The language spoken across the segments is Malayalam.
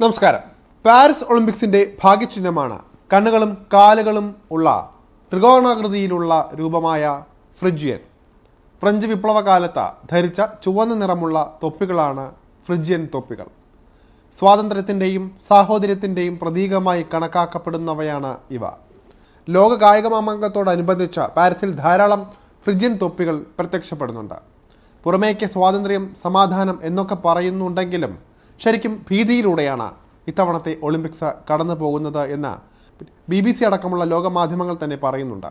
നമസ്കാരം. പാരീസ് ഒളിമ്പിക്സിന്റെ ഭാഗ്യചിഹ്നമാണ് കണ്ണുകളും കാലുകളും ഉള്ള ത്രികോണാകൃതിയിലുള്ള രൂപമായ ഫ്രിഡ്ജിയൻ. ഫ്രഞ്ച് വിപ്ലവകാലത്ത് ധരിച്ച ചുവന്ന നിറമുള്ള തൊപ്പികളാണ് ഫ്രിഡ്ജിയൻ തൊപ്പികൾ. സ്വാതന്ത്ര്യത്തിന്റെയും സാഹോദര്യത്തിന്റെയും പ്രതീകമായി കണക്കാക്കപ്പെടുന്നവയാണ് ഇവ. ലോക കായിക മാമാങ്കത്തോടനുബന്ധിച്ച് പാരീസിൽ ധാരാളം ഫ്രിഡ്ജിയൻ തൊപ്പികൾ പ്രത്യക്ഷപ്പെടുന്നുണ്ട്. പുറമേക്ക് സ്വാതന്ത്ര്യം സമാധാനം എന്നൊക്കെ പറയുന്നുണ്ടെങ്കിലും ശരിക്കും ഭീതിയിലൂടെയാണ് ഇത്തവണത്തെ ഒളിമ്പിക്സ് കടന്നു പോകുന്നത് എന്ന് ബി ബി സി അടക്കമുള്ള ലോകമാധ്യമങ്ങൾ തന്നെ പറയുന്നുണ്ട്.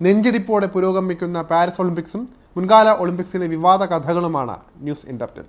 നെഞ്ചിടിപ്പോടെ പുരോഗമിക്കുന്ന പാരീസ് ഒളിമ്പിക്സും മുൻകാല ഒളിമ്പിക്സിലെ വിവാദ കഥകളുമാണ് ന്യൂസ് ഇൻഡപ്റ്റിൽ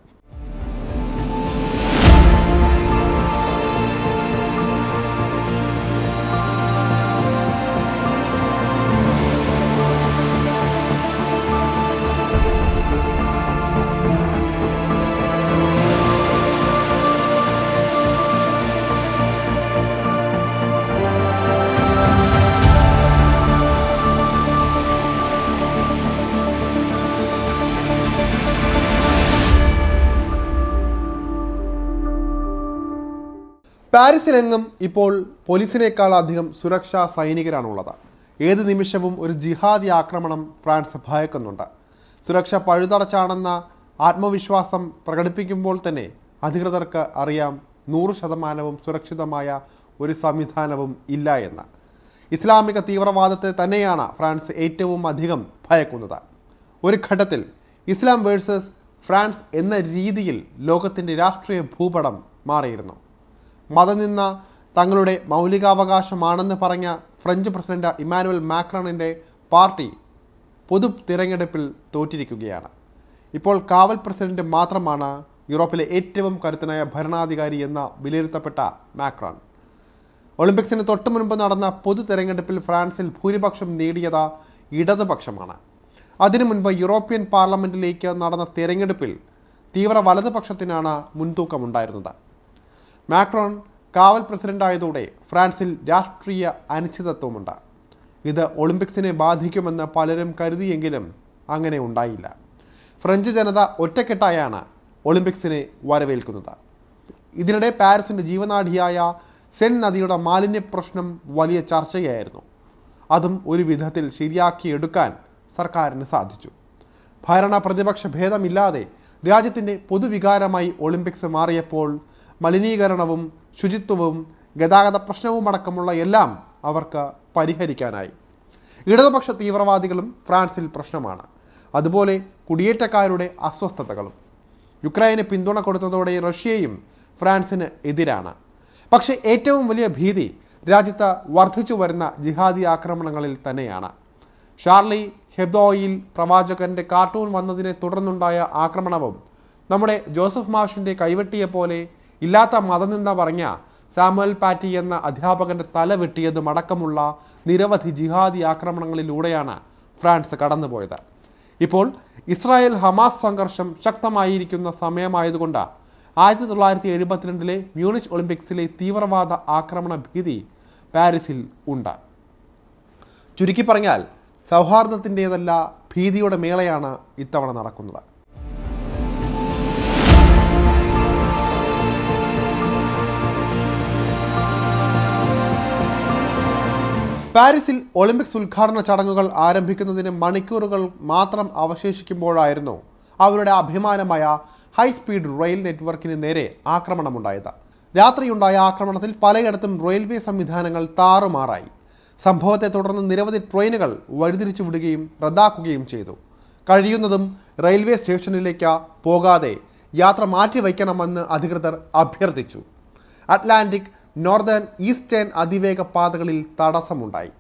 പാരീസിലെങ്ങും ഇപ്പോൾ പോലീസിനേക്കാൾ അധികം സുരക്ഷാ സൈനികരാണുള്ളത്. ഏത് നിമിഷവും ഒരു ജിഹാദി ആക്രമണം ഫ്രാൻസ് ഭയക്കുന്നുണ്ട് സുരക്ഷ പഴുതടച്ചാണെന്ന ആത്മവിശ്വാസം പ്രകടിപ്പിക്കുമ്പോൾ തന്നെ അധികൃതർക്ക് അറിയാം നൂറ് ശതമാനവും സുരക്ഷിതമായ ഒരു സംവിധാനവും ഇല്ല എന്ന്. ഇസ്ലാമിക തീവ്രവാദത്തെ തന്നെയാണ് ഫ്രാൻസ് ഏറ്റവും അധികം ഭയക്കുന്നത്. ഒരു ഘട്ടത്തിൽ ഇസ്ലാം വേഴ്സസ് ഫ്രാൻസ് എന്ന രീതിയിൽ ലോകത്തിന്റെ രാഷ്ട്രീയ ഭൂപടം മാറിയിരുന്നു. മതനിന്ന തങ്ങളുടെ മൗലികാവകാശമാണെന്ന് പറഞ്ഞ ഫ്രഞ്ച് പ്രസിഡന്റ് ഇമാനുവൽ മാക്രോണിന്റെ പാർട്ടി പൊതു തിരഞ്ഞെടുപ്പിൽ തോറ്റിരിക്കുകയാണ്. ഇപ്പോൾ കാവൽ പ്രസിഡന്റ് മാത്രമാണ് യൂറോപ്പിലെ ഏറ്റവും കരുത്തനായ ഭരണാധികാരി എന്ന വിലയിരുത്തപ്പെട്ട മാക്രോൺ. ഒളിമ്പിക്സിന് തൊട്ടു മുൻപ് നടന്ന പൊതു തെരഞ്ഞെടുപ്പിൽ ഫ്രാൻസിൽ ഭൂരിപക്ഷം നേടിയത് ഇടതുപക്ഷമാണ്. അതിനു മുൻപ് യൂറോപ്യൻ പാർലമെന്റിലേക്ക് നടന്ന തെരഞ്ഞെടുപ്പിൽ തീവ്ര വലതുപക്ഷത്തിനാണ് മുൻതൂക്കമുണ്ടായിരുന്നത്. മാക്രോൺ കാവൽ പ്രസിഡന്റായതോടെ ഫ്രാൻസിൽ രാഷ്ട്രീയ അനിശ്ചിതത്വമുണ്ട്. ഇത് ഒളിമ്പിക്സിനെ ബാധിക്കുമെന്ന് പലരും കരുതിയെങ്കിലും അങ്ങനെ ഉണ്ടായില്ല. ഫ്രഞ്ച് ജനത ഒറ്റക്കെട്ടായാണ് ഒളിമ്പിക്സിനെ വരവേൽക്കുന്നത്. ഇതിനിടെ പാരീസിന്റെ ജീവനാഡിയായ സെൻ നദിയുടെ മാലിന്യ പ്രശ്നം വലിയ ചർച്ചയായിരുന്നു. അതും ഒരു വിധത്തിൽ ശരിയാക്കിയെടുക്കാൻ സർക്കാരിന് സാധിച്ചു. ഭരണ പ്രതിപക്ഷ ഭേദമില്ലാതെ രാജ്യത്തിന്റെ പൊതുവികാരമായി ഒളിമ്പിക്സ് മാറിയപ്പോൾ മലിനീകരണവും ശുചിത്വവും ഗതാഗത പ്രശ്നവും അടക്കമുള്ള എല്ലാം അവർക്ക് പരിഹരിക്കാനായി. ഇടതുപക്ഷ തീവ്രവാദികളും ഫ്രാൻസിൽ പ്രശ്നമാണ്. അതുപോലെ കുടിയേറ്റക്കാരുടെ അസ്വസ്ഥതകളും. യുക്രൈന് പിന്തുണ കൊടുത്തതോടെ റഷ്യയും ഫ്രാൻസിന് എതിരാണ്. പക്ഷേ ഏറ്റവും വലിയ ഭീതി രാജ്യത്ത് വർദ്ധിച്ചു വരുന്ന ജിഹാദി ആക്രമണങ്ങളിൽ തന്നെയാണ്. ഷാർലി ഹെബ്ദോയിൽ പ്രവാചകന്റെ കാർട്ടൂൺ വന്നതിനെ തുടർന്നുണ്ടായ ആക്രമണവും നമ്മുടെ ജോസഫ് മാഷിന്റെ കൈവെട്ടിയെ പോലെ ഇല്ലാത്ത മതനിന്ദ പറഞ്ഞ സാമുവൽ പാറ്റി എന്ന അധ്യാപകന്റെ തല വെട്ടിയതും അടക്കമുള്ള നിരവധി ജിഹാദി ആക്രമണങ്ങളിലൂടെയാണ് ഫ്രാൻസ് കടന്നുപോയത്. ഇപ്പോൾ ഇസ്രായേൽ ഹമാസ് സംഘർഷം ശക്തമായിരിക്കുന്ന സമയമായതുകൊണ്ട് ആയിരത്തി തൊള്ളായിരത്തി എഴുപത്തിരണ്ടിലെ മ്യൂണിച്ച് ഒളിമ്പിക്സിലെ തീവ്രവാദ ആക്രമണ ഭീതി പാരീസിൽ ഉണ്ട്. ചുരുക്കി പറഞ്ഞാൽ സൗഹാർദ്ദത്തിന്റെതല്ല ഭീതിയുടെ മേളയാണ് ഇത്തവണ നടക്കുന്നത്. പാരീസിൽ ഒളിമ്പിക്സ് ഉദ്ഘാടന ചടങ്ങുകൾ ആരംഭിക്കുന്നതിന് മണിക്കൂറുകൾ മാത്രം അവശേഷിക്കുമ്പോഴായിരുന്നു അവരുടെ അഭിമാനമായ ഹൈ സ്പീഡ് റെയിൽ നെറ്റ്വർക്കിന് നേരെ ആക്രമണമുണ്ടായത്. രാത്രിയുണ്ടായ ആക്രമണത്തിൽ പലയിടത്തും റെയിൽവേ സംവിധാനങ്ങൾ താറുമാറായി. സംഭവത്തെ തുടർന്ന് നിരവധി ട്രെയിനുകൾ വഴിതിരിച്ചു വിടുകയും റദ്ദാക്കുകയും ചെയ്തു. കഴിയുന്നതും റെയിൽവേ സ്റ്റേഷനിലേക്ക് പോകാതെ യാത്ര മാറ്റിവയ്ക്കണമെന്ന് അധികൃതർ അഭ്യർത്ഥിച്ചു. അറ്റ്ലാന്റിക് നോർത്തേൺ ഈസ്റ്റേൺ അതിവേഗ പാതകളിൽ തടസ്സമുണ്ടായി.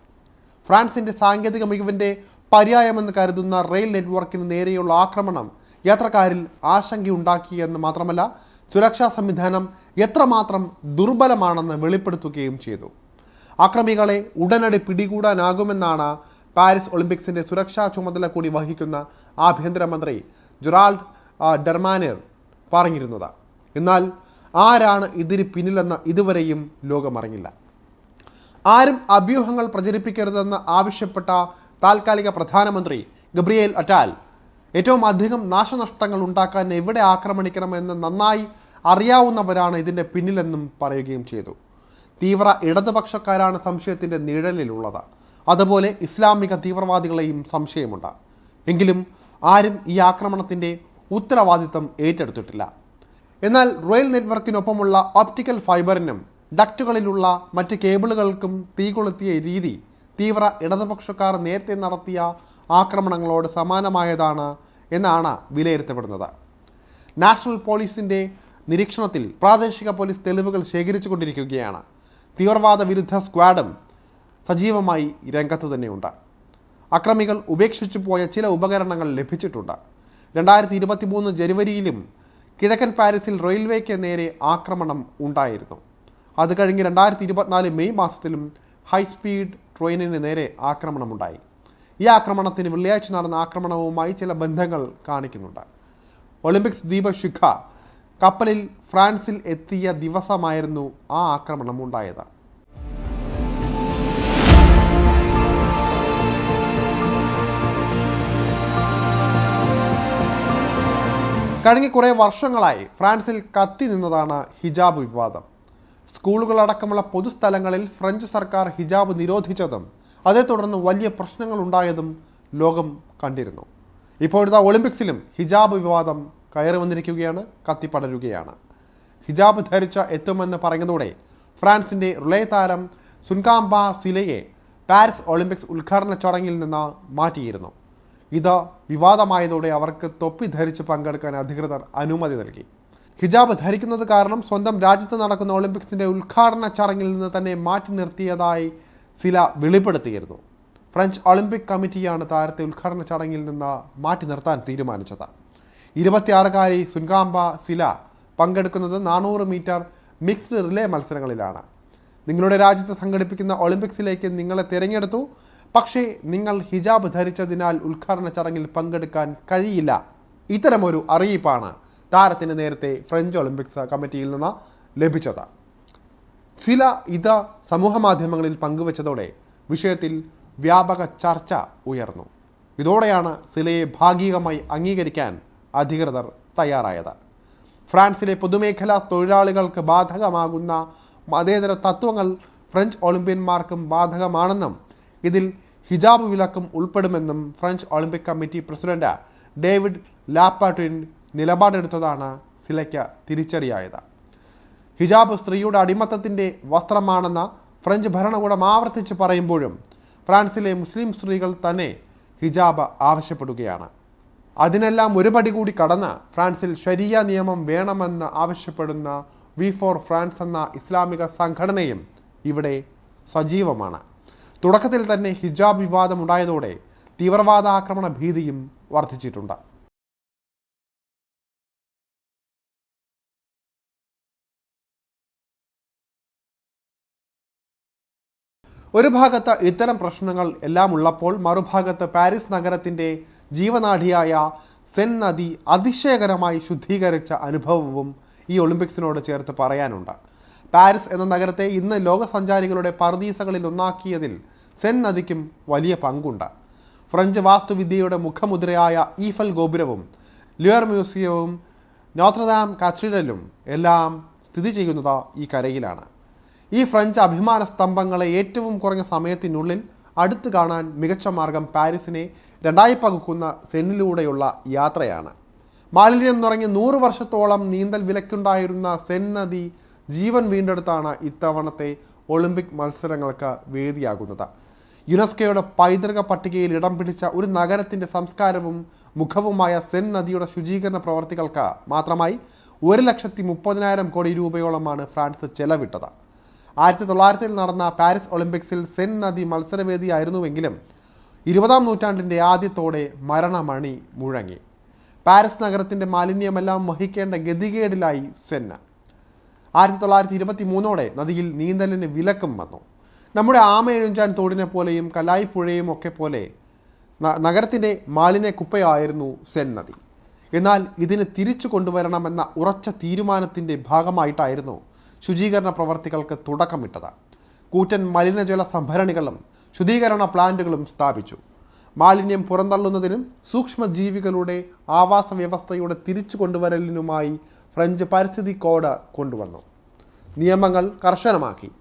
ഫ്രാൻസിന്റെ സാങ്കേതിക മികവിന്റെ പര്യായമെന്ന് കരുതുന്ന റെയിൽ നെറ്റ്വർക്കിന് നേരെയുള്ള ആക്രമണം യാത്രക്കാരിൽ ആശങ്കയുണ്ടാക്കിയെന്ന് മാത്രമല്ല സുരക്ഷാ സംവിധാനം എത്രമാത്രം ദുർബലമാണെന്ന് വെളിപ്പെടുത്തുകയും ചെയ്തു. അക്രമികളെ ഉടനടി പിടികൂടാനാകുമെന്നാണ് പാരീസ് ഒളിമ്പിക്സിന്റെ സുരക്ഷാ ചുമതല കൂടി വഹിക്കുന്ന ആഭ്യന്തരമന്ത്രി ജൊറാൾഡ് ഡെർമാനിയർ പറഞ്ഞിരുന്നത്. എന്നാൽ ആരാണ് ഇതിന് പിന്നിലെന്ന് ഇതുവരെയും ലോകമറിഞ്ഞില്ല. ആരും അഭ്യൂഹങ്ങൾ പ്രചരിപ്പിക്കരുതെന്ന് ആവശ്യപ്പെട്ട താൽക്കാലിക പ്രധാനമന്ത്രി ഗബ്രിയേൽ അറ്റാൽ ഏറ്റവും അധികം നാശനഷ്ടങ്ങൾ ഉണ്ടാക്കാൻ എവിടെ ആക്രമണിക്കണമെന്ന് നന്നായി അറിയാവുന്നവരാണ് ഇതിന്റെ പിന്നിലെന്നും പറയുകയും ചെയ്തു. തീവ്ര ഇടതുപക്ഷക്കാരാണ് സംശയത്തിന്റെ നിഴലിലുള്ളത്. അതുപോലെ ഇസ്ലാമിക തീവ്രവാദികളെയും സംശയമുണ്ട്. എങ്കിലും ആരും ഈ ആക്രമണത്തിന്റെ ഉത്തരവാദിത്തം ഏറ്റെടുത്തിട്ടില്ല. എന്നാൽ റെയിൽ നെറ്റ്വർക്കിനൊപ്പമുള്ള ഓപ്റ്റിക്കൽ ഫൈബറിനും ഡക്റ്റുകളിലുള്ള മറ്റ് കേബിളുകൾക്കും തീ കൊളുത്തിയ രീതി തീവ്ര ഇടതുപക്ഷക്കാർ നേരത്തെ നടത്തിയ ആക്രമണങ്ങളോട് സമാനമായതാണ് എന്നാണ് വിലയിരുത്തപ്പെടുന്നത്. നാഷണൽ പോലീസിന്റെ നിരീക്ഷണത്തിൽ പ്രാദേശിക പോലീസ് തെളിവുകൾ ശേഖരിച്ചു കൊണ്ടിരിക്കുകയാണ്. തീവ്രവാദ വിരുദ്ധ സ്ക്വാഡും സജീവമായി രംഗത്ത് തന്നെയുണ്ട്. അക്രമികൾ ഉപേക്ഷിച്ചു പോയ ചില ഉപകരണങ്ങൾ ലഭിച്ചിട്ടുണ്ട്. രണ്ടായിരത്തി ഇരുപത്തി മൂന്ന് ജനുവരിയിലും കിഴക്കൻ പാരീസിൽ റെയിൽവേക്ക് നേരെ ആക്രമണം ഉണ്ടായിരുന്നു. അത് കഴിഞ്ഞ് രണ്ടായിരത്തി ഇരുപത്തിനാല് മെയ് മാസത്തിലും ഹൈസ്പീഡ് ട്രെയിനിന് നേരെ ആക്രമണമുണ്ടായി. ഈ ആക്രമണത്തിന് വെള്ളിയാഴ്ച നടന്ന ആക്രമണവുമായി ചില ബന്ധങ്ങൾ കാണിക്കുന്നുണ്ട്. ഒളിമ്പിക്സ് ദീപശിഖ കപ്പലിൽ ഫ്രാൻസിൽ എത്തിയ ദിവസമായിരുന്നു ആ ആക്രമണം ഉണ്ടായത്. കഴിഞ്ഞ കുറേ വർഷങ്ങളായി ഫ്രാൻസിൽ കത്തി നിന്നതാണ് ഹിജാബ് വിവാദം. സ്കൂളുകളടക്കമുള്ള പൊതുസ്ഥലങ്ങളിൽ ഫ്രഞ്ച് സർക്കാർ ഹിജാബ് നിരോധിച്ചതും അതേ തുടർന്ന് വലിയ പ്രശ്നങ്ങൾ ഉണ്ടായതും ലോകം കണ്ടിരുന്നു. ഇപ്പോഴത്തെ ഒളിമ്പിക്സിലും ഹിജാബ് വിവാദം കയറി വന്നിരിക്കുകയാണ് കത്തിപ്പടരുകയാണ് ഹിജാബ് ധരിച്ച എത്തുമെന്ന് പറയുന്നതോടെ ഫ്രാൻസിന്റെ റിലേ താരം സുൻകാംബ സിലയെ പാരീസ് ഒളിമ്പിക്സ് ഉദ്ഘാടന ചടങ്ങിൽ നിന്ന് മാറ്റിയിരുന്നു. ഇത് വിവാദമായതോടെ അവർക്ക് തൊപ്പി ധരിച്ച് പങ്കെടുക്കാൻ അധികൃതർ അനുമതി നൽകി. ഹിജാബ് ധരിക്കുന്നത് കാരണം സ്വന്തം രാജ്യത്ത് നടക്കുന്ന ഒളിമ്പിക്സിന്റെ ഉദ്ഘാടന ചടങ്ങിൽ നിന്ന് തന്നെ മാറ്റി നിർത്തിയതായി സില വെളിപ്പെടുത്തിയിരുന്നു. ഫ്രഞ്ച് ഒളിമ്പിക് കമ്മിറ്റിയാണ് താരത്തെ ഉദ്ഘാടന ചടങ്ങിൽ നിന്ന് മാറ്റി നിർത്താൻ തീരുമാനിച്ചത്. ഇരുപത്തിയാറുകാരി സുൻകാംബ സില പങ്കെടുക്കുന്നത് നാനൂറ് മീറ്റർ മിക്സ്ഡ് റിലേ മത്സരങ്ങളിലാണ്. നിങ്ങളുടെ രാജ്യത്ത് സംഘടിപ്പിക്കുന്ന ഒളിമ്പിക്സിലേക്ക് നിങ്ങളെ തിരഞ്ഞെടുത്തു. പക്ഷേ നിങ്ങൾ ഹിജാബ് ധരിച്ചതിനാൽ ഉദ്ഘാടന ചടങ്ങിൽ പങ്കെടുക്കാൻ കഴിയില്ല. ഇത്തരമൊരു അറിയിപ്പാണ് താരത്തിന് നേരത്തെ ഫ്രഞ്ച് ഒളിമ്പിക്സ് കമ്മിറ്റിയിൽ നിന്ന് ലഭിച്ചത്. ചില ഇത് സമൂഹ മാധ്യമങ്ങളിൽ പങ്കുവച്ചതോടെ വിഷയത്തിൽ വ്യാപക ചർച്ച ഉയർന്നു. ഇതോടെയാണ് സിലയെ ഭാഗികമായി അംഗീകരിക്കാൻ അധികൃതർ തയ്യാറായത്. ഫ്രാൻസിലെ പൊതുമേഖലാ തൊഴിലാളികൾക്ക് ബാധകമാകുന്ന മതേതര തത്വങ്ങൾ ഫ്രഞ്ച് ഒളിമ്പ്യന്മാർക്കും ബാധകമാണെന്നും ഇതിൽ ഹിജാബ് വിലക്കും ഉൾപ്പെടുമെന്നും French Olympic committee president David Lappartient നിലപാടെടുത്തതാണ് സിലയ്ക്ക് തിരിച്ചടിയായത്. ഹിജാബ് സ്ത്രീയുടെ അടിമത്തത്തിന്റെ വസ്ത്രമാണെന്ന ഫ്രഞ്ച് ഭരണകൂടം ആവർത്തിച്ച് പറയുമ്പോഴും ഫ്രാൻസിലെ മുസ്ലിം സ്ത്രീകൾ തന്നെ ഹിജാബ് ആവശ്യപ്പെടുകയാണ്. അതിനെല്ലാം ഒരു പടി കൂടി കടന്ന് ഫ്രാൻസിൽ ശരിയ നിയമം വേണമെന്ന് ആവശ്യപ്പെടുന്ന വി ഫോർ ഫ്രാൻസ് എന്ന ഇസ്ലാമിക സംഘടനയും ഇവിടെ സജീവമാണ്. തുടക്കത്തിൽ തന്നെ ഹിജാബ് വിവാദം ഉണ്ടായതോടെ തീവ്രവാദ ആക്രമണ ഭീതിയും വർദ്ധിച്ചിട്ടുണ്ട്. ഒരു ഭാഗത്ത് ഇത്തരം പ്രശ്നങ്ങൾ എല്ലാം ഉള്ളപ്പോൾ മറുഭാഗത്ത് പാരീസ് നഗരത്തിന്റെ ജീവനാഡിയായ സെൻ നദി അതിശയകരമായി ശുദ്ധീകരിച്ച അനുഭവവും ഈ ഒളിമ്പിക്സിനോട് ചേർത്ത് പറയാനുണ്ട്. പാരീസ് എന്ന നഗരത്തെ ഇന്ന് ലോകസഞ്ചാരികളുടെ പർദീസകളിൽ ഒന്നാക്കിയതിൽ സെൻ നദിക്കും വലിയ പങ്കുണ്ട്. ഫ്രഞ്ച് വാസ്തുവിദ്യയുടെ മുഖമുദ്രയായ ഈഫൽ ഗോപുരവും ലിയർ മ്യൂസിയവും നോത്രദാം കാത്തീഡ്രലും എല്ലാം സ്ഥിതി ചെയ്യുന്നത് ഈ കരയിലാണ്. ഈ ഫ്രഞ്ച് അഭിമാന സ്തംഭങ്ങളെ ഏറ്റവും കുറഞ്ഞ സമയത്തിനുള്ളിൽ അടുത്ത് കാണാൻ മികച്ച മാർഗം പാരീസിനെ രണ്ടായി പകുക്കുന്ന സെന്നിലൂടെയുള്ള യാത്രയാണ്. മാലിന്യം നിറഞ്ഞ് നൂറ് വർഷത്തോളം നീന്തൽ വിലക്കുണ്ടായിരുന്ന സെൻ നദി ജീവൻ വീണ്ടെടുത്താണ് ഇത്തവണത്തെ ഒളിമ്പിക് മത്സരങ്ങൾക്ക് വേദിയാകുന്നത്. യുനെസ്കോയുടെ പൈതൃക പട്ടികയിൽ ഇടം പിടിച്ച ഒരു നഗരത്തിന്റെ സംസ്കാരവും മുഖവുമായ സെൻ നദിയുടെ ശുചീകരണ പ്രവർത്തികൾക്ക് മാത്രമായി ഒരു ലക്ഷത്തി മുപ്പതിനായിരം കോടി രൂപയോളമാണ് ഫ്രാൻസ് ചെലവിട്ടത്. ആയിരത്തി തൊള്ളായിരത്തിൽ നടന്ന പാരീസ് ഒളിമ്പിക്സിൽ സെൻ നദി മത്സരവേദിയായിരുന്നുവെങ്കിലും ഇരുപതാം നൂറ്റാണ്ടിന്റെ ആദ്യത്തോടെ മരണമണി മുഴങ്ങി. പാരീസ് നഗരത്തിന്റെ മാലിന്യമെല്ലാം വഹിക്കേണ്ട ഗതികേടിലായി സെന്ന ആയിരത്തി തൊള്ളായിരത്തി ഇരുപത്തി മൂന്നോടെ നദിയിൽ നീന്തലിന് വിലക്കും വന്നു. നമ്മുടെ ആമ എഴുഞ്ചാൻ തോടിനെ പോലെയും കലായിപ്പുഴയും ഒക്കെ പോലെ നഗരത്തിന്റെ മാലിന്യ കുപ്പയായിരുന്നു സെൻ നദി. എന്നാൽ ഇതിനെ തിരിച്ചു കൊണ്ടുവരണമെന്ന ഉറച്ച തീരുമാനത്തിന്റെ ഭാഗമായിട്ടായിരുന്നു ശുചീകരണ പ്രവർത്തികൾക്ക് തുടക്കമിട്ടത്. കൂറ്റൻ മലിനജല സംഭരണികളും ശുദ്ധീകരണ പ്ലാന്റുകളും സ്ഥാപിച്ചു. മാലിന്യം പുറന്തള്ളുന്നതിനും സൂക്ഷ്മജീവികളുടെ ആവാസ വ്യവസ്ഥയുടെ തിരിച്ചു കൊണ്ടുവരലിനുമായി ഫ്രഞ്ച് പരിസ്ഥിതി കോഡ് കൊണ്ടുവന്നു. നിയമങ്ങൾ കർശനമാക്കി.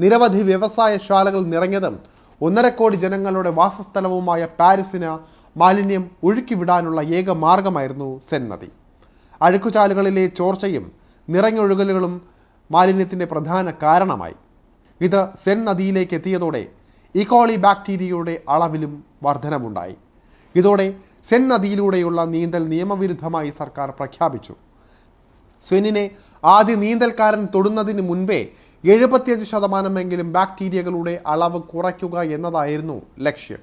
നിരവധി വ്യവസായശാലകൾ നിറഞ്ഞതും ഒന്നര കോടി ജനങ്ങളുടെ വാസസ്ഥലവുമായ പാരീസിന് മാലിന്യം ഒഴുക്കിവിടാനുള്ള ഏക മാർഗമായിരുന്നു സെൻ നദി. അഴുക്കുചാലുകളിലെ ചോർച്ചയും നിറഞ്ഞൊഴുകലുകളും മാലിന്യത്തിന്റെ പ്രധാന കാരണമായി. ഇത് സെൻ നദിയിലേക്ക് എത്തിയതോടെ ഇക്കോളി ബാക്ടീരിയയുടെ അളവിലും വർധനമുണ്ടായി ഇതോടെ സെൻ നദിയിലൂടെയുള്ള നീന്തൽ നിയമവിരുദ്ധമായി സർക്കാർ പ്രഖ്യാപിച്ചു. സ്വെനിനെ ആദ്യ നീന്തൽക്കാരൻ തൊടുന്നതിന് മുൻപേ എഴുപത്തിയഞ്ച് ശതമാനമെങ്കിലും ബാക്ടീരിയകളുടെ അളവ് കുറയ്ക്കുക എന്നതായിരുന്നു ലക്ഷ്യം.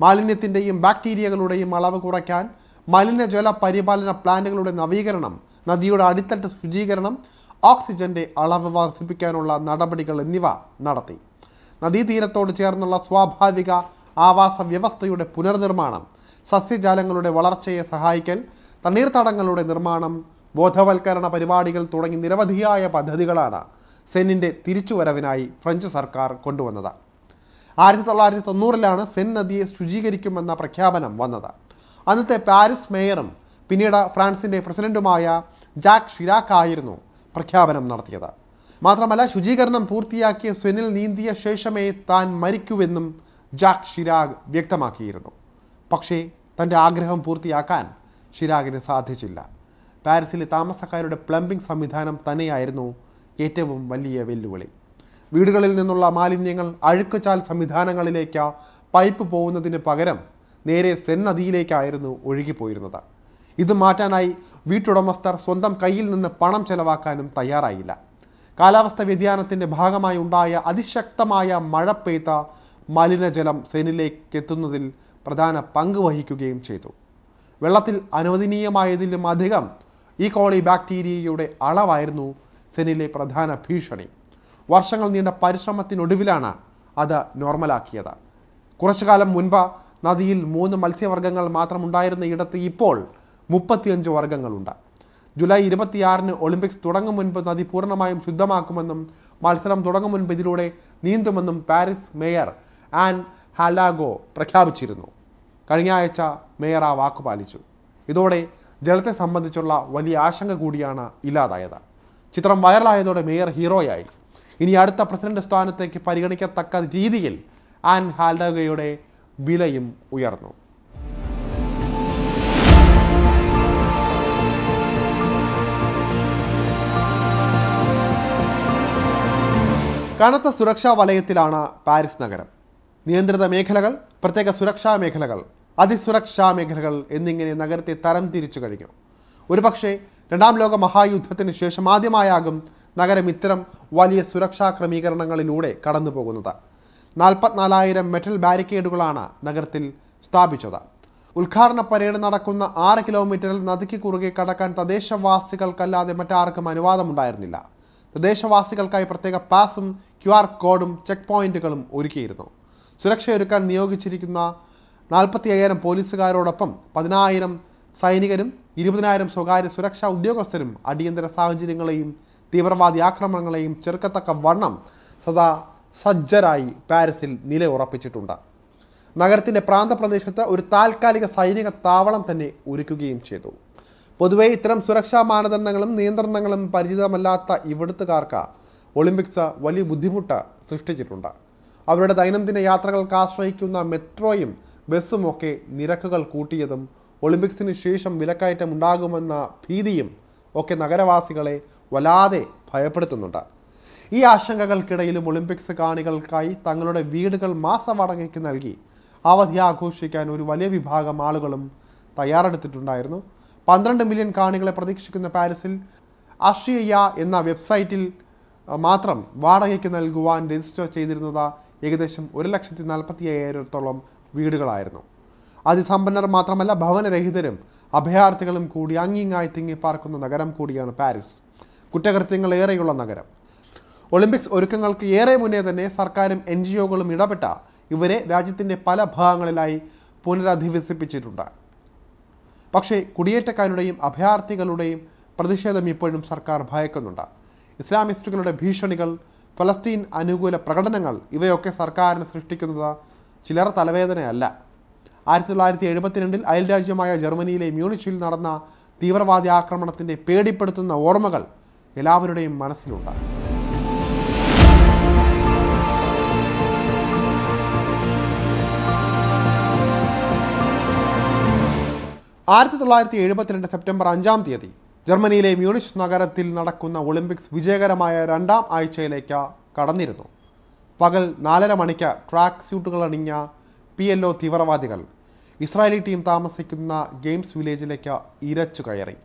മാലിന്യത്തിന്റെയും ബാക്ടീരിയകളുടെയും അളവ് കുറയ്ക്കാൻ മലിനജല പരിപാലന പ്ലാന്റുകളുടെ നവീകരണം നദിയുടെ അടിത്തട്ട് ശുചീകരണം ഓക്സിജന്റെ അളവ് വർദ്ധിപ്പിക്കാനുള്ള നടപടികൾ എന്നിവ നടത്തി. നദീതീരത്തോട് ചേർന്നുള്ള സ്വാഭാവിക ആവാസ വ്യവസ്ഥയുടെ പുനർനിർമ്മാണം സസ്യജാലങ്ങളുടെ വളർച്ചയെ സഹായിക്കൽ തണ്ണീർത്തടങ്ങളുടെ നിർമ്മാണം ബോധവൽക്കരണ പരിപാടികൾ തുടങ്ങി നിരവധിയായ പദ്ധതികളാണ് സെന്നിന്റെ തിരിച്ചുവരവിനായി ഫ്രഞ്ച് സർക്കാർ കൊണ്ടുവന്നത്. ആയിരത്തി തൊള്ളായിരത്തി തൊണ്ണൂറിലാണ് സെൻ നദിയെ ശുചീകരിക്കുമെന്ന പ്രഖ്യാപനം വന്നത്. അന്നത്തെ പാരീസ് മേയറും പിന്നീട് ഫ്രാൻസിന്റെ പ്രസിഡന്റുമായ ജാക്ക് ഷിരാക്ക് ആയിരുന്നു പ്രഖ്യാപനം നടത്തിയത്. മാത്രമല്ല ശുചീകരണം പൂർത്തിയാക്കിയ സെനിൽ നീന്തിയ ശേഷമേ താൻ മരിക്കുവെന്നും ജാക്ക് ഷിരാഗ് വ്യക്തമാക്കിയിരുന്നു. പക്ഷേ തന്റെ ആഗ്രഹം പൂർത്തിയാക്കാൻ ഷിരാഗിന് സാധിച്ചില്ല. പാരീസിലെ താമസക്കാരുടെ പ്ലംബിംഗ് സംവിധാനം തന്നെയായിരുന്നു ഏറ്റവും വലിയ വെല്ലുവിളി. വീടുകളിൽ നിന്നുള്ള മാലിന്യങ്ങൾ അഴുക്കുചാൽ സംവിധാനങ്ങളിലേക്ക് പൈപ്പ് പോകുന്നതിന് പകരം നേരെ സെൻ നദിയിലേക്കായിരുന്നു ഒഴുകിപ്പോയിരുന്നത്. ഇത് മാറ്റാനായി വീട്ടുടമസ്ഥർ സ്വന്തം കയ്യിൽ നിന്ന് പണം ചെലവാക്കാനും തയ്യാറായില്ല. കാലാവസ്ഥ വ്യതിയാനത്തിന്റെ ഭാഗമായി ഉണ്ടായ അതിശക്തമായ മഴ പെയ്ത മലിനജലം സെനിലേക്ക് എത്തുന്നതിൽ പ്രധാന പങ്ക് വഹിക്കുകയും ചെയ്തു. വെള്ളത്തിൽ അനുവദനീയമായതിലും അധികം ഈ കോളി ബാക്ടീരിയയുടെ അളവായിരുന്നു സെനിലെ പ്രധാന ഭീഷണി. വർഷങ്ങൾ നീണ്ട പരിശ്രമത്തിനൊടുവിലാണ് അത് നോർമലാക്കിയത്. കുറച്ചു കാലം മുൻപ് നദിയിൽ മൂന്ന് മത്സ്യവർഗങ്ങൾ മാത്രം ഉണ്ടായിരുന്ന ഇടത്ത് ഇപ്പോൾ മുപ്പത്തിയഞ്ച് വർഗങ്ങളുണ്ട്. ജൂലൈ ഇരുപത്തിയാറിന് ഒളിമ്പിക്സ് തുടങ്ങും മുൻപ് നദി പൂർണമായും ശുദ്ധമാക്കുമെന്നും മത്സരം തുടങ്ങും മുൻപ് ഇതിലൂടെ നീന്തുമെന്നും പാരീസ് മേയർ ആൻ ഹാലാഗോ പ്രഖ്യാപിച്ചിരുന്നു. കഴിഞ്ഞ ആഴ്ച മേയർ ആ വാക്കുപാലിച്ചു ഇതോടെ ജലത്തെ സംബന്ധിച്ചുള്ള വലിയ ആശങ്ക കൂടിയാണ് ഇല്ലാതായത്. ചിത്രം വൈറലായതോടെ മേയർ ഹീറോയായി. ഇനി അടുത്ത പ്രസിഡന്റ് സ്ഥാനത്തേക്ക് പരിഗണിക്കത്തക്ക രീതിയിൽ ആൻ ഹാൽഡഗയുടെ വിലയും ഉയർന്നു. കനത്ത സുരക്ഷാ വലയത്തിലാണ് പാരീസ് നഗരം. നിയന്ത്രിത മേഖലകൾ പ്രത്യേക സുരക്ഷാ മേഖലകൾ അതിസുരക്ഷാ മേഖലകൾ എന്നിങ്ങനെ നഗരത്തെ തരം തിരിച്ചു കഴിഞ്ഞു. ഒരുപക്ഷെ രണ്ടാം ലോക മഹായുദ്ധത്തിന് ശേഷം ആദ്യമായാകും നഗരം ഇത്തരം വലിയ സുരക്ഷാ ക്രമീകരണങ്ങളിലൂടെ കടന്നു പോകുന്നത് നാൽപ്പത്തിനാലായിരം മെറ്റൽ ബാരിക്കേഡുകളാണ് നഗരത്തിൽ സ്ഥാപിച്ചത്. ഉദ്ഘാടന പരേഡ് നടക്കുന്ന ആറ് കിലോമീറ്ററിൽ നദിക്ക് കുറുകെ കടക്കാൻ തദ്ദേശവാസികൾക്കല്ലാതെ മറ്റാർക്കും അനുവാദമുണ്ടായിരുന്നില്ല. തദ്ദേശവാസികൾക്കായി പ്രത്യേക പാസും ക്യു കോഡും ചെക്ക് പോയിന്റുകളും ഒരുക്കിയിരുന്നു. സുരക്ഷയൊരുക്കാൻ നിയോഗിച്ചിരിക്കുന്ന നാൽപ്പത്തി അയ്യായിരം പോലീസുകാരോടൊപ്പം പതിനായിരം സൈനികരും ഇരുപതിനായിരം സ്വകാര്യ സുരക്ഷാ ഉദ്യോഗസ്ഥരും അടിയന്തര സാഹചര്യങ്ങളെയും തീവ്രവാദി ആക്രമണങ്ങളെയും ചെറുക്കത്തക്ക വണ്ണം സദാ സജ്ജരായി പാരീസിൽ നിലയുറപ്പിച്ചിട്ടുണ്ട്. നഗരത്തിന്റെ പ്രാന്തപ്രദേശത്ത് ഒരു താൽക്കാലിക സൈനിക താവളം തന്നെ ഒരുക്കുകയും ചെയ്തു. പൊതുവെ ഇത്തരം സുരക്ഷാ മാനദണ്ഡങ്ങളും നിയന്ത്രണങ്ങളും പരിചിതമല്ലാത്ത ഇവിടുത്തുകാർക്ക് ഒളിമ്പിക്സ് വലിയ ബുദ്ധിമുട്ട് സൃഷ്ടിച്ചിട്ടുണ്ട്. അവരുടെ ദൈനംദിന യാത്രകൾക്ക് ആശ്രയിക്കുന്ന മെട്രോയും ബസ്സും ഒക്കെ നിരക്കുകൾ കൂട്ടിയതും ഒളിമ്പിക്സിന് ശേഷം വിലക്കയറ്റം ഉണ്ടാകുമെന്ന ഭീതിയും ഒക്കെ നഗരവാസികളെ വല്ലാതെ ഭയപ്പെടുത്തുന്നുണ്ട്. ഈ ആശങ്കകൾക്കിടയിലും ഒളിമ്പിക്സ് കാണികൾക്കായി തങ്ങളുടെ വീടുകൾ മാസവാടകയ്ക്ക് നൽകി അവധി ആഘോഷിക്കാൻ ഒരു വലിയ വിഭാഗം ആളുകളും തയ്യാറെടുത്തിട്ടുണ്ടായിരുന്നു. പന്ത്രണ്ട് മില്യൺ കാണികളെ പ്രതീക്ഷിക്കുന്ന പാരീസിൽ അഷിയ എന്ന വെബ്സൈറ്റിൽ മാത്രം വാടകയ്ക്ക് നൽകുവാൻ രജിസ്റ്റർ ചെയ്തിരുന്നത് ഏകദേശം ഒരു ലക്ഷത്തി നാൽപ്പത്തി അയ്യായിരത്തോളം വീടുകളായിരുന്നു. അതിസമ്പന്നർ മാത്രമല്ല ഭവനരഹിതരും അഭയാർത്ഥികളും കൂടി അങ്ങിങ്ങായി തിങ്ങിപ്പാർക്കുന്ന നഗരം കൂടിയാണ് പാരീസ്. കുറ്റകൃത്യങ്ങൾ ഏറെയുള്ള നഗരം. ഒളിമ്പിക്സ് ഒരുക്കങ്ങൾക്ക് ഏറെ മുന്നേ തന്നെ സർക്കാരും എൻ ജി ഒകളും ഇടപെട്ട ഇവരെ രാജ്യത്തിന്റെ പല ഭാഗങ്ങളിലായി പുനരധിവസിപ്പിച്ചിട്ടുണ്ട്. പക്ഷേ കുടിയേറ്റക്കാരുടെയും അഭയാർത്ഥികളുടെയും പ്രതിഷേധം ഇപ്പോഴും സർക്കാർ ഭയക്കുന്നുണ്ട്. ഇസ്ലാമിസ്റ്റുകളുടെ ഭീഷണികൾ ഫലസ്തീൻ അനുകൂല പ്രകടനങ്ങൾ ഇവയൊക്കെ സർക്കാരിന് സൃഷ്ടിക്കുന്നത് ചിലർ തലവേദനയല്ല. ആയിരത്തി തൊള്ളായിരത്തി എഴുപത്തിരണ്ടിൽ അയൽരാജ്യമായ ജർമ്മനിയിലെ മ്യൂണിച്ചിൽ നടന്ന തീവ്രവാദി ആക്രമണത്തിന്റെ പേടിപ്പെടുത്തുന്ന ഓർമ്മകൾ എല്ലാവരുടെയും മനസ്സിലുണ്ട്. ആയിരത്തി തൊള്ളായിരത്തി എഴുപത്തിരണ്ട് സെപ്റ്റംബർ അഞ്ചാം തീയതി ജർമ്മനിയിലെ മ്യൂണിഷ് നഗരത്തിൽ നടക്കുന്ന ഒളിമ്പിക്സ് വിജയകരമായ രണ്ടാം ആഴ്ചയിലേക്ക് കടന്നിരുന്നു. പകൽ നാലര മണിക്ക് ട്രാക്ക് സ്യൂട്ടുകൾ അണിഞ്ഞ പി എൽ ഒ തീവ്രവാദികൾ ഇസ്രായേലി ടീം താമസിക്കുന്ന ഗെയിംസ് വില്ലേജിലേക്ക് ഇരച്ചു കയറി.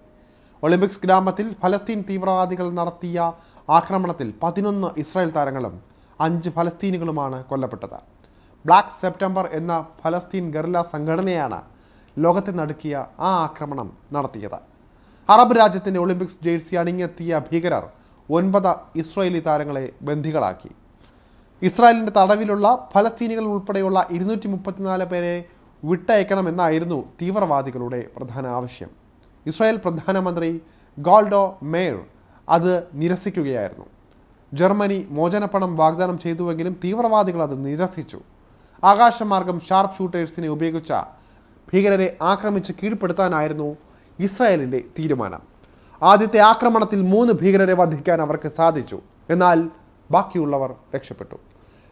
ഒളിമ്പിക്സ് ഗ്രാമത്തിൽ ഫലസ്തീൻ തീവ്രവാദികൾ നടത്തിയ ആക്രമണത്തിൽ പതിനൊന്ന് ഇസ്രായേൽ താരങ്ങളും അഞ്ച് ഫലസ്തീനുകളുമാണ് കൊല്ലപ്പെട്ടത്. ബ്ലാക്ക് സെപ്റ്റംബർ എന്ന ഫലസ്തീൻ ഗറില്ല സംഘടനയാണ് ലോകത്തെ നടുക്കിയ ആ ആക്രമണം നടത്തിയത്. അറബ് രാജ്യത്തിന്റെ ഒളിമ്പിക്സ് ജേഴ്സി അണിഞ്ഞെത്തിയ ഭീകരർ ഒൻപത് ഇസ്രായേലി താരങ്ങളെ ബന്ദികളാക്കി ഇസ്രായേലിന്റെ തടവിലുള്ള ഫലസ്തീനികൾ ഉൾപ്പെടെയുള്ള ഇരുന്നൂറ്റി മുപ്പത്തിനാല് പേരെ വിട്ടയക്കണമെന്നായിരുന്നു തീവ്രവാദികളുടെ പ്രധാന ആവശ്യം. ഇസ്രായേൽ പ്രധാനമന്ത്രി ഗോൾഡോ മേയർ അത് നിരസിക്കുകയായിരുന്നു. ജർമ്മനി മോചനപ്പണം വാഗ്ദാനം ചെയ്തുവെങ്കിലും തീവ്രവാദികൾ അത് നിരസിച്ചു. ആകാശമാർഗം ഷാർപ്പ് ഷൂട്ടേഴ്സിനെ ഉപയോഗിച്ച ഭീകരരെ ആക്രമിച്ച് കീഴ്പ്പെടുത്താനായിരുന്നു ഇസ്രായേലിന്റെ തീരുമാനം. ആദ്യത്തെ ആക്രമണത്തിൽ മൂന്ന് ഭീകരരെ വധിക്കാൻ അവർക്ക് സാധിച്ചു. എന്നാൽ ബാക്കിയുള്ളവർ രക്ഷപ്പെട്ടു.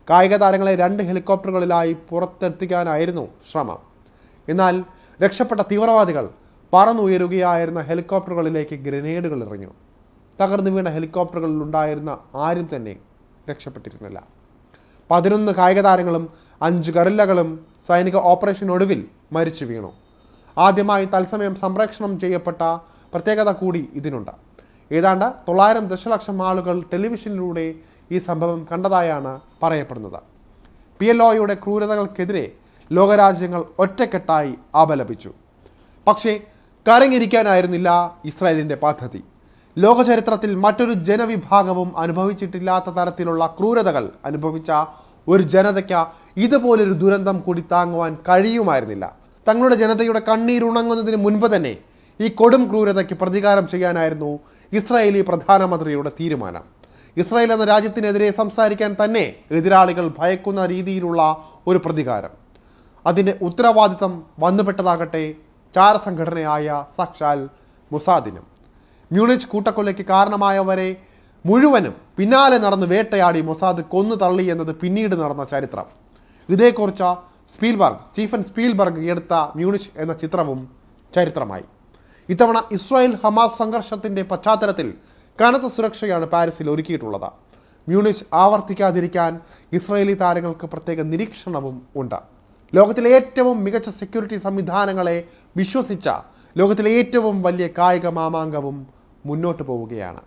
കായിക താരങ്ങളെ രണ്ട് ഹെലികോപ്റ്ററുകളിലായി പുറത്തെത്തിക്കാനായിരുന്നു ശ്രമം. എന്നാൽ രക്ഷപ്പെട്ട തീവ്രവാദികൾ പറന്നുയരുകയായിരുന്ന ഹെലികോപ്റ്ററുകളിലേക്ക് ഗ്രനേഡുകൾ എറിഞ്ഞു. തകർന്നു വീണ ഹെലികോപ്റ്ററുകളിൽ ഉണ്ടായിരുന്ന ആരും തന്നെ രക്ഷപ്പെട്ടിരുന്നില്ല. പതിനൊന്ന് കായിക താരങ്ങളും അഞ്ച് ഗറില്ലകളും സൈനിക ഓപ്പറേഷനൊടുവിൽ മരിച്ചു വീണു. ആദ്യമായി തത്സമയം സംപ്രേക്ഷണം ചെയ്യപ്പെട്ട പ്രത്യേകത കൂടി ഇതിനുണ്ട്. ഏതാണ്ട് തൊള്ളായിരം ദശലക്ഷം ആളുകൾ ടെലിവിഷനിലൂടെ ഈ സംഭവം കണ്ടതായാണ് പറയപ്പെടുന്നത്. പി എൽ ഒയുടെ ക്രൂരതകൾക്കെതിരെ ലോകരാജ്യങ്ങൾ ഒറ്റക്കെട്ടായി അപലപിച്ചു പക്ഷേ കരങ്ങിരിക്കാനായിരുന്നില്ല ഇസ്രായേലിന്റെ പദ്ധതി. ലോകചരിത്രത്തിൽ മറ്റൊരു ജനവിഭാഗവും അനുഭവിച്ചിട്ടില്ലാത്ത തരത്തിലുള്ള ക്രൂരതകൾ അനുഭവിച്ച ഒരു ജനതയ്ക്ക് ഇതുപോലൊരു ദുരന്തം കൂടി താങ്ങുവാൻ കഴിയുമായിരുന്നില്ല. തങ്ങളുടെ ജനതയുടെ കണ്ണീരുണങ്ങുന്നതിന് മുൻപ് തന്നെ ഈ കൊടും ക്രൂരതയ്ക്ക് പ്രതികാരം ചെയ്യാനായിരുന്നു ഇസ്രായേലി പ്രധാനമന്ത്രിയുടെ തീരുമാനം. ഇസ്രായേൽ എന്ന രാജ്യത്തിനെതിരെ സംസാരിക്കാൻ തന്നെ എതിരാളികൾ ഭയക്കുന്ന രീതിയിലുള്ള ഒരു പ്രതികാരം. അതിന്റെ ഉത്തരവാദിത്തം വന്നുപെട്ടതാകട്ടെ ചാരസംഘടനയായ സക്ഷാൽ മുസാദിനും. മ്യൂണിച്ച് കൂട്ടക്കൊലയ്ക്ക് കാരണമായവരെ മുഴുവനും പിന്നാലെ നടന്ന് വേട്ടയാടി മൊസാദ് കൊന്നു തള്ളി എന്നത് പിന്നീട് നടന്ന ചരിത്രം. ഇതേക്കുറിച്ച് സ്പീൽബർഗ് സ്റ്റീഫൻ സ്പീൽബർഗ് എടുത്ത മ്യൂണിച്ച് എന്ന ചിത്രവും ചരിത്രമായി. ഇത്തവണ ഇസ്രായേൽ ഹമാസ് സംഘർഷത്തിന്റെ പശ്ചാത്തലത്തിൽ കനത്ത സുരക്ഷയാണ് പാരീസിൽ ഒരുക്കിയിട്ടുള്ളത്. മ്യൂണിച്ച് ആവർത്തിക്കാതിരിക്കാൻ ഇസ്രയേലി താരങ്ങൾക്ക് പ്രത്യേക നിരീക്ഷണവും ഉണ്ട്. ലോകത്തിലെ ഏറ്റവും മികച്ച സെക്യൂരിറ്റി സംവിധാനങ്ങളെ വിശ്വസിച്ച ലോകത്തിലെ ഏറ്റവും വലിയ കായിക മാമാങ്കവും മുന്നോട്ട് പോവുകയാണ്.